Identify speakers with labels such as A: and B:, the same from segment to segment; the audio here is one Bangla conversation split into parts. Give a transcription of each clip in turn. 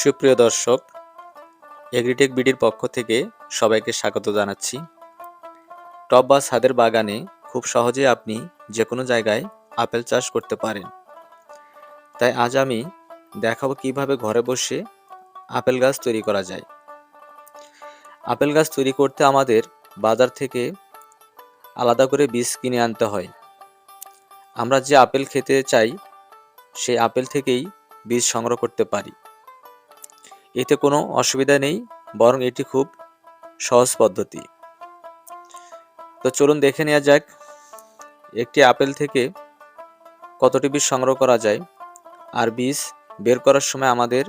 A: সুপ্রিয় দর্শক, এগ্রিটেক বিডির পক্ষ থেকে সবাইকে স্বাগত জানাচ্ছি। টব বা ছাদের বাগানে খুব সহজে আপনি যে কোনো জায়গায় আপেল চাষ করতে পারেন। তাই আজ আমি দেখাবো কীভাবে ঘরে বসে আপেল গাছ তৈরি করা যায়। আপেল গাছ তৈরি করতে আমাদের বাজার থেকে আলাদা করে বীজ কিনে আনতে হয়। আমরা যে আপেল খেতে চাই, সেই আপেল থেকেই বীজ সংগ্রহ করতে পারি। এতে কোনো অসুবিধা নেই, বরং এটি খুব সহজ পদ্ধতি। তো চলুন দেখে নেওয়া যাক, একটি আপেল থেকে কতটি বীজ সংগ্রহ করা যায় আর বীজ বের করার সময় আমাদের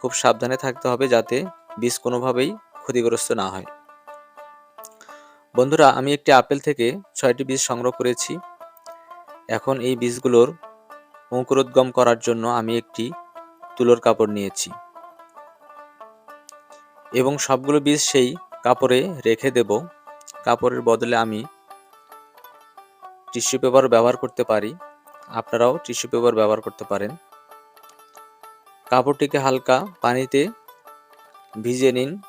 A: খুব সাবধানে থাকতে হবে যাতে বীজ কোনোভাবেই ক্ষতিগ্রস্ত না হয়। বন্ধুরা, আমি একটি আপেল থেকে ছয়টি বীজ সংগ্রহ করেছি। এখন এই বীজগুলোর অঙ্কুরোদ্গম করার জন্য আমি একটি তুলোর কাপড় নিয়েছি। এবং সবগুলো বীজ সেই কাপড়ে রেখে দেব। কাপড়ের বদলে আমি টিস্যু পেপার ব্যবহার করতে পারি। আপনারাও টিস্যু পেপার ব্যবহার করতে পারেন। কাপড়টিকে হালকা পানিতে ভিজে নিন।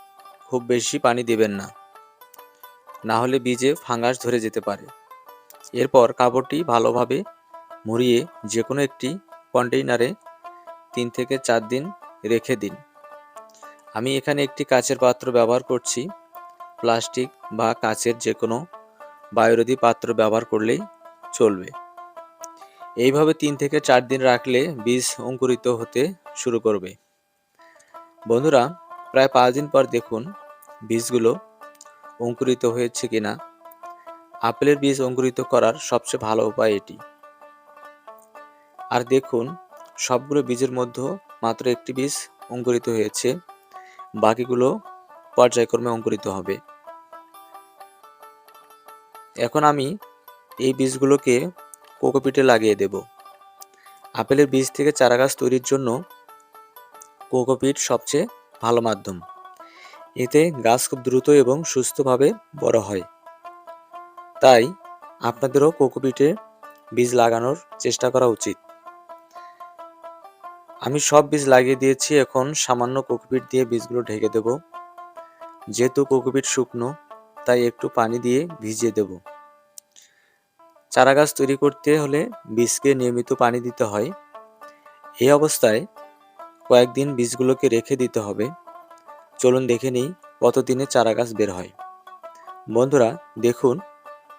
A: খুব বেশি পানি দেবেন না। না হলে বীজে ফাঙ্গাস ধরে যেতে পারে। এরপর কাপড়টি ভালোভাবে মুড়িয়ে যে কোনো একটি কন্টেইনারে তিন থেকে চার দিন রেখে দিন। আমি এখানে একটি কাচের পাত্র ব্যবহার করছি। প্লাস্টিক বা কাচের যে কোনো বায়ুরোধী পাত্র ব্যবহার করলেই চলবে। এইভাবে তিন থেকে চার দিন রাখলে বীজ অঙ্কুরিত হতে শুরু করবে। বন্ধুরা, প্রায় পাঁচ দিন পর দেখুন বীজগুলো অঙ্কুরিত হয়েছে কিনা। আপেলের বীজ অঙ্কুরিত করার সবচেয়ে ভালো উপায় এটি। আর দেখুন, সবগুলো বীজের মধ্যে মাত্র একটি বীজ অঙ্কুরিত হয়েছে। বাকিগুলো পর্যায়ক্রমে অঙ্কুরিত হবে। এখন আমি এই বীজগুলোকে কোকোপিটে লাগিয়ে দেব। আপেলের বীজ থেকে চারা গাছ তৈরির জন্য কোকোপিট সবচেয়ে ভালো মাধ্যম। এতে গাছ খুব দ্রুত এবং সুস্থভাবে বড় হয়। তাই আপনাদেরও কোকোপিটে বীজ লাগানোর চেষ্টা করা উচিত। আমি সব বীজ লাগিয়ে দিয়েছি, এখন সামান্য কোকোপিট দিয়ে বীজগুলো ঢেকে দেব। যেহেতু কোকোপিট শুকনো, তাই একটু পানি দিয়ে ভিজিয়ে দেব। চারা গাছ তৈরি করতে হলে বীজকে নিয়মিত পানি দিতে হয়। এই অবস্থায় কয়েকদিন বীজগুলোকে রেখে দিতে হবে। চলুন দেখে নিই কতদিনে চারা গাছ বের হয়। বন্ধুরা, দেখুন,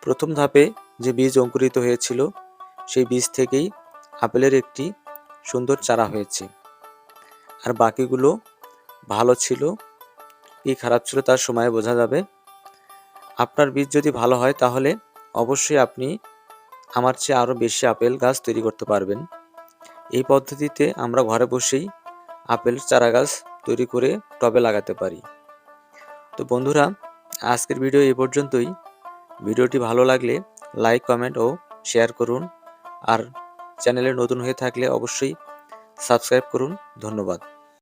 A: প্রথম ধাপে যে বীজ অঙ্কুরিত হয়েছিল, সেই বীজ থেকেই আপেলের একটি সুন্দর চারা হয়েছে। আর বাকিগুলো ভালো ছিল, কি খারাপ ছিল তার সময় বোঝা যাবে। আপনার বীজ যদি ভালো হয় তাহলে অবশ্যই আপনি আমার চেয়ে আরও বেশি আপেল গাছ তৈরি করতে পারবেন। এই পদ্ধতিতে আমরা ঘরে বসেই আপেল চারা গাছ তৈরি করে টবে লাগাতে পারি। তো বন্ধুরা, আজকের ভিডিও এ পর্যন্তই। ভিডিওটি ভালো লাগলে লাইক, কমেন্ট ও শেয়ার করুন। আর চ্যানেলে নতুন হয়ে থাকলে অবশ্যই সাবস্ক্রাইব করুন। ধন্যবাদ।